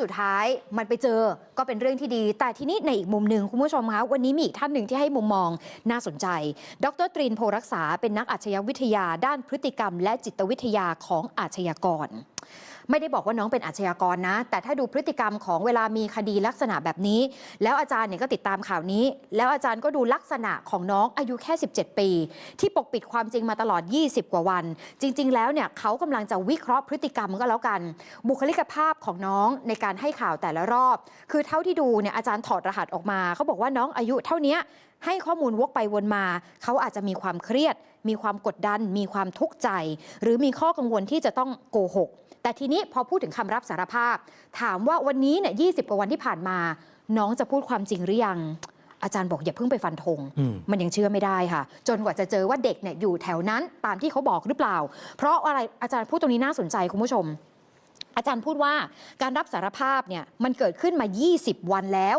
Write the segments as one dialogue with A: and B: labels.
A: สุดท้ายมันไปเจอก็เป็นเรื่องที่ดี แต่ทีนี้ในอีกมุมหนึ่งคุณผู้ชมคะวันนี้มีอีกท่านหนึ่งที่ให้มุมมองน่าสนใจ ดรตรีนโพรักษาเป็นนักอาชญาวิทยาด้านพฤติกรรม และจิตวิทยาของอาชญากรไม่ได้บอกว่าน้องเป็นอาชญากรนะ แต่ถ้าดูพฤติกรรมของเวลามีคดีลักษณะแบบนี้ แล้วอาจารย์เนี่ยก็ติดตามข่าวนี้ แล้วอาจารย์ก็ดูลักษณะของน้องอายุแค่ 17 ปี ที่ปกปิดความจริงมาตลอด 20 กว่าวัน จริง ๆ แล้วเนี่ยเขากำลังจะวิเคราะห์พฤติกรรมก็แล้วกัน บุคลิกภาพของน้องในการให้ข่าวแต่ละรอบ คือเท่าที่ดูเนี่ยอาจารย์ถอดรหัสออกมาเขาบอกว่าน้องอายุเท่านี้ ให้ข้อมูลวกไปวนมา เขาอาจจะมีความเครียด มีความกดดัน มีความทุกข์ใจ หรือมีข้อกังวลที่จะต้องโกหก แต่ทีนี้พอพูดถึงคำรับสารภาพ ถามว่าวันนี้เนี่ยยีกว่าวันที่ผ่านมา น้องจะพูดความจริงหรือยังอาจารย์บอกอย่าเพิ่งไปฟันธง
B: อืม
A: มันยังเชื่อไม่ได้ค่ะ จนกว่าจะเจอว่าเด็กเนี่ยอยู่แถวนั้นตามที่เขาบอกหรือเปล่า เพราะอะไรอาจารย์พูดตรงนี้น่าสนใจคุณผู้ชม อาจารย์พูดว่าการรับสารภาพเนี่ยมันเกิดขึ้นมา 20 วันแล้ว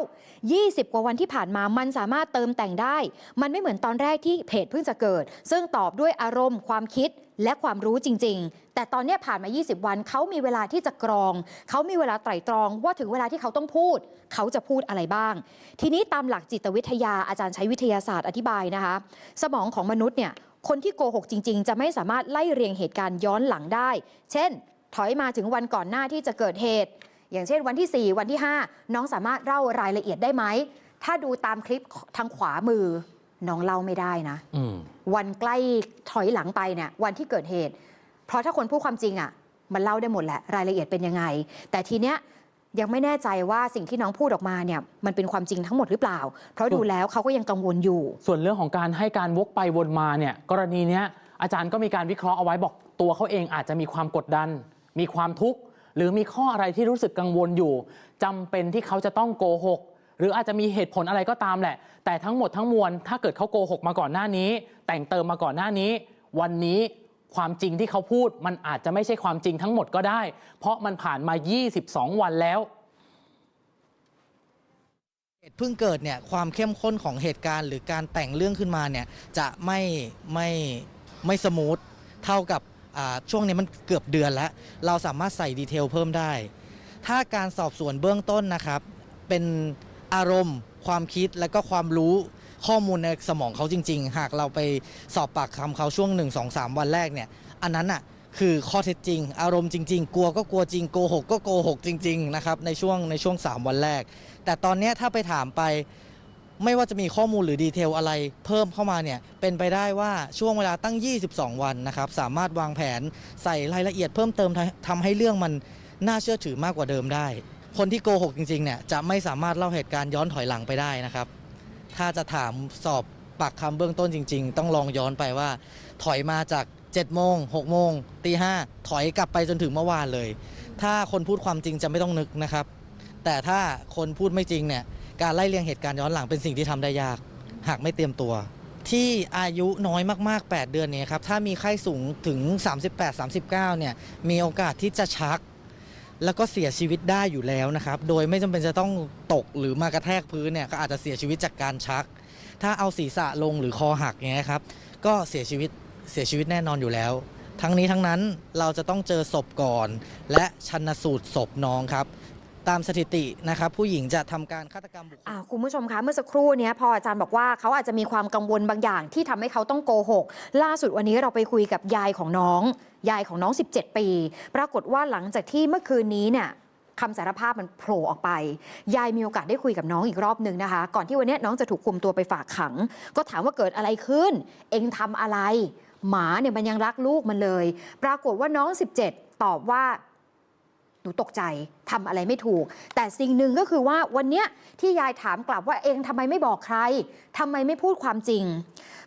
A: 20 กว่าวันที่ผ่านมามันสามารถเติมแต่งได้ มันไม่เหมือนตอนแรกที่เพจเพิ่งจะเกิด ซึ่งตอบด้วยอารมณ์ความคิดและความรู้จริง ๆ แต่ตอนนี้ผ่านมา 20 วันเขามีเวลาที่จะกรอง เขามีเวลาไตร่ตรอง ว่าถึงเวลาที่เขาต้องพูด เขาจะพูดอะไรบ้าง ทีนี้ตามหลักจิตวิทยาอาจารย์ใช้วิทยาศาสตร์อธิบายนะคะ สมองของมนุษย์เนี่ยคนที่โกหกจริง ๆ จะไม่สามารถไล่เรียงเหตุการณ์ย้อนหลังได้ เช่น ถอยมาถึงวันก่อนหน้าที่จะเกิดเหตุ อย่างเช่นวันที่ 4 วันที่ 5 น้องสามารถเล่ารายละเอียดได้ไหม ถ้าดูตามคลิปทางขวามือ น้องเล่าไม่ได้นะ
B: อืม
A: วันใกล้ถอยหลังไปเนี่ยวันที่เกิดเหตุ เพราะถ้าคนพูดความจริงอะ มันเล่าได้หมดแหละ รายละเอียดเป็นยังไง แต่ทีเนี้ยยังไม่แน่ใจว่าสิ่งที่น้องพูดออกมาเนี่ยมันเป็นความจริงทั้งหมดหรือเปล่า เพราะดูแล้วเขาก็ยังกังวลอยู่
B: ส่วนเรื่องของการให้การวกไปวนมาเนี่ยกรณีเนี้ยอาจารย์ก็มีการวิเคราะห์เอาไว้บอกตัวเขาเองอาจจะมีความกดดัน มีความทุกข์หรือมีข้ออะไรที่รู้สึกกังวลอยู่จำเป็นที่เขาจะต้องโกหก หรืออาจจะมีเหตุผลอะไรก็ตามแหละ แต่ทั้งหมดทั้งมวลถ้าเกิดเขาโกหกมาก่อนหน้านี้ แต่งเติมมาก่อนหน้านี้ วันนี้ความจริงที่เขาพูดมันอาจจะไม่ใช่ความจริงทั้งหมดก็ได้ เพราะมันผ่านมา 22 วันแล้ว
C: เหตุเพิ่งเกิดเนี่ยความเข้มข้นของเหตุการณ์ หรือการแต่งเรื่องขึ้นมาเนี่ยจะไม่ไม่ไม่สมูทเท่ากับ ช่วงนี้มันเกือบเดือนแล้ว เราสามารถใส่ดีเทลเพิ่มได้ ถ้าการสอบสวนเบื้องต้นนะครับ เป็นอารมณ์ ความคิดและก็ความรู้ข้อมูลในสมองเขาจริง ๆ หากเราไปสอบปากคำเขาช่วง 1 2 3 วันแรกเนี่ย อันนั้นอะคือข้อเท็จจริง อารมณ์จริง ๆ กลัวก็กลัวจริงโกหกก็โกหกจริง ๆ นะครับในช่วงในช่วง 3 วันแรก แต่ตอนนี้ถ้าไปถามไป ไม่ว่าจะมีข้อมูลหรือดีเทลอะไรเพิ่มเข้ามาเนี่ยเป็นไปได้ว่าช่วงเวลาตั้ง 22 วันนะครับสามารถวางแผนใส่รายละเอียดเพิ่มเติมทำทำให้เรื่องมันน่าเชื่อถือมากกว่าเดิมได้ คนที่โกหกจริงๆเนี่ยจะไม่สามารถเล่าเหตุการณ์ย้อนถอยหลังไปได้นะครับ ถ้าจะถามสอบปากคำเบื้องต้นจริง ๆ ต้องลองย้อนไปว่า ถอยมาจาก7โมง6โมงตีห้าถอยกลับไปจนถึงเมื่อวานเลย ถ้าคนพูดความจริงจะไม่ต้องนึกนะครับ แต่ถ้าคนพูดไม่จริงเนี่ย การไล่เรียงเหตุการณ์ย้อนหลังเป็นสิ่งที่ทำได้ยาก หากไม่เตรียมตัว ที่อายุน้อยมากๆ 8 เดือนเนี่ยครับถ้ามีไข้สูงถึง 38-39 เนี่ยมีโอกาสที่จะชัก แล้วก็เสียชีวิตได้อยู่แล้วนะครับ โดยไม่จำเป็นจะต้องตกหรือมากระแทกพื้นเนี่ยก็อาจจะเสียชีวิตจากการชัก ถ้าเอาศีรษะลงหรือคอหักเงี้ยครับก็เสียชีวิตเสียชีวิตแน่นอนอยู่แล้ว ทั้งนี้ทั้งนั้นเราจะต้องเจอศพก่อน และชันสูตรศพน้องครับ ตามสถิตินะครับผู้หญิงจะทำการฆาตกรรมบุคคล
A: คุณผู้ชมคะเมื่อสักครู่นี้พออาจารย์บอกว่าเขาอาจจะมีความกังวลบางอย่างที่ทำให้เขาต้องโกหก ล่าสุดวันนี้เราไปคุยกับยายของน้อง ยายของน้อง 17 ปี ปรากฏว่าหลังจากที่เมื่อคืนนี้เนี่ยคำสารภาพมันโผล่ออกไป ยายมีโอกาสได้คุยกับน้องอีกรอบหนึ่งนะคะ ก่อนที่วันนี้น้องจะถูกคุมตัวไปฝากขัง ก็ถามว่าเกิดอะไรขึ้น เองทำอะไร หมาเนี่ยมันยังรักลูกมันเลย ปรากฏว่าน้อง 17 ตอบว่า หนูตกใจทำอะไรไม่ถูก แต่สิ่งหนึ่งก็คือว่าวันเนี้ยที่ยายถามกลับว่าเองทำไมไม่บอกใครทำไมไม่พูดความจริง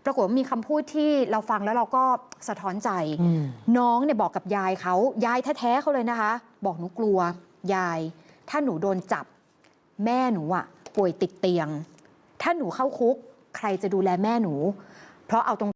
A: ปรากฏว่ามีคำพูดที่เราฟังแล้วเราก็สะท้อนใจ
B: อืม
A: น้องเนี่ยบอกกับยายเขายายแท้ๆเขาเลยนะคะ บอกหนูกลัวยาย ถ้าหนูโดนจับ แม่หนูอะป่วยติดเตียง ถ้าหนูเข้าคุก ใครจะดูแลแม่หนู เพราะเอาตรง